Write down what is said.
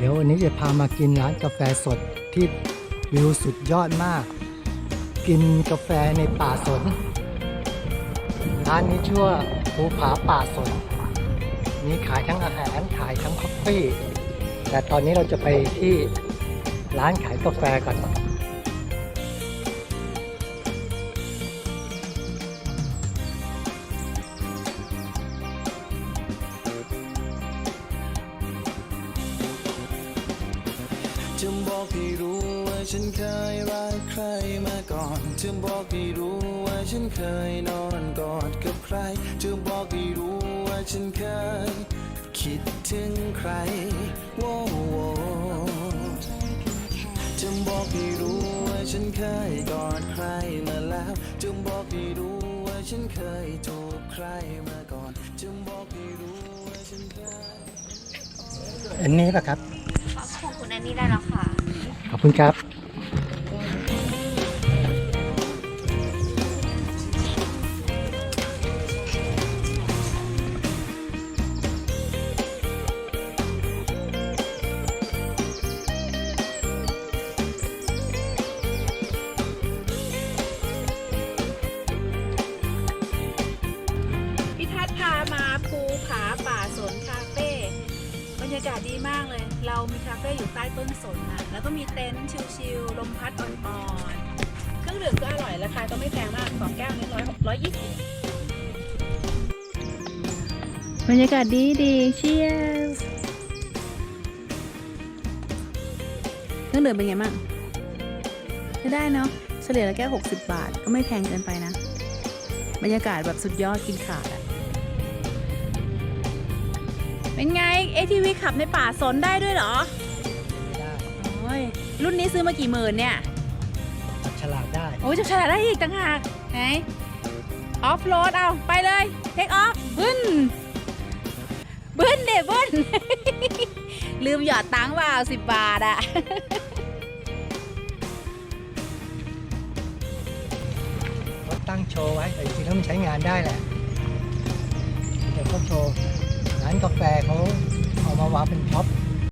เดี๋ยววันนี้จะพามากินร้านกาแฟสดที่วิวสุดยอดมาก กินกาแฟในป่าสน ร้านนี้ชื่อว่าภูผาป่าสน มีขายทั้งอาหารขายทั้งคอฟฟี่ แต่ตอนนี้เราจะไปที่ร้านขายกาแฟก่อน จะบอกให้รู้ว่าฉันเคยรักใครมาก่อนจะบอกให้รู้ว่าฉันเคยนอนกอดกับใครจะบอกให้รู้ว่าฉันเคย คิดถึงใครโว้โวจะบอกให้รู้ว่าฉันเคยกอดใครมาแล้วจะบอกให้รู้ว่าฉันเคยจูบใครมาก่อนจะบอกให้รู้ว่าฉันเคยอันนี้ปะครับ นนี้ได้แล้วค่ะ ขอบคุณครับ พิทัศน์พามาภูผาป่าสนคาเฟ่บรรยากาศดีมากเลย เรามีคาเฟ่อยู่ใต้ต้นสนนะแล้วก็มีเต็นท์ชิลๆลมพัดอ่อนๆ เครื่องดื่มก็อร่อยราคาก็ไม่แพงมากสองแก้วนี้ร้อยหกร้อยยี่สิบบรรยากาศดีดีเชียร์เครื่องดื่มเป็นไงบ้างไม่ได้เนาะเฉลี่ยละแก้ว60 บาทก็ไม่แพงเกินไปนะ บรรยากาศแบบสุดยอดกินขาดอะ เป็นไง ATV ขับในป่าสนได้ด้วยเหรอโอ้ยรุ่นนี้ซื้อมากี่หมื่นเนี่ย จับฉลากได้ โอ้ยจะฉลาดได้อีกต่างหากไหนออฟโรดเอาไปเลยเทคออฟบึ้นบึ้นเดบึ้น ลืมหยอดตังค์เปล่าสิบบาทอะเขาตั้งโชว์ไว้แต่จริงๆแล้วมันใช้งานได้แหละเดี๋ยวเขาโชว์ร้านกาแฟเขาเอามาวางเป็นช็อป